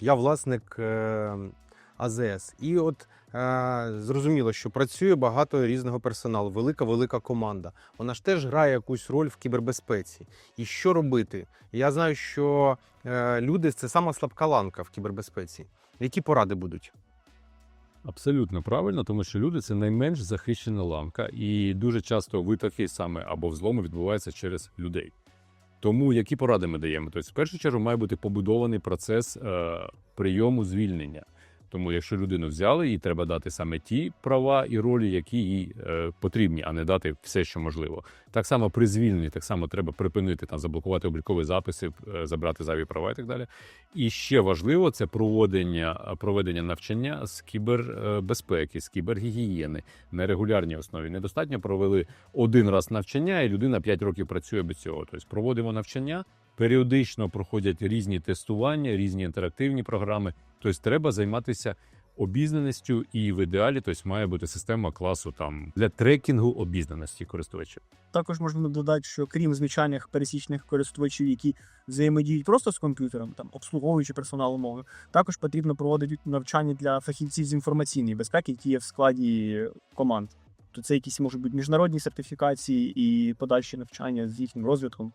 Я власник е, АЗС. І от е, зрозуміло, що працює багато різного персоналу, велика велика команда. Вона ж теж грає якусь роль в кібербезпеці. І що робити? Я знаю, що е, люди це сама слабка ланка в кібербезпеці. Які поради будуть? Абсолютно правильно, тому що люди це найменш захищена ланка, і дуже часто витоки саме або взломи відбуваються через людей. Тому які поради ми даємо? Тобто, в першу чергу має бути побудований процес е, прийому звільнення. Тому, якщо людину взяли, їй треба дати саме ті права і ролі, які їй е, потрібні, а не дати все, що можливо. Так само при звільненні, так само треба припинити там, заблокувати облікові записи, е, забрати зайві права і так далі. І ще важливо це проводення проведення навчання з кібербезпеки, з кібергігієни на регулярній основі. Недостатньо провели один раз навчання, і людина 5 років працює без цього. Тобто проводимо навчання, періодично проходять різні тестування, різні інтерактивні програми. Тобто треба займатися обізнаністю, і в ідеалі тобто, має бути система класу там для трекінгу обізнаності користувачів. Також можна додати, що крім звичайних пересічних користувачів, які взаємодіють просто з комп'ютером, там обслуговуючи персонал умови, також потрібно проводити навчання для фахівців з інформаційної безпеки, які є в складі команд. То це якісь можуть бути міжнародні сертифікації і подальші навчання з їхнім розвитком.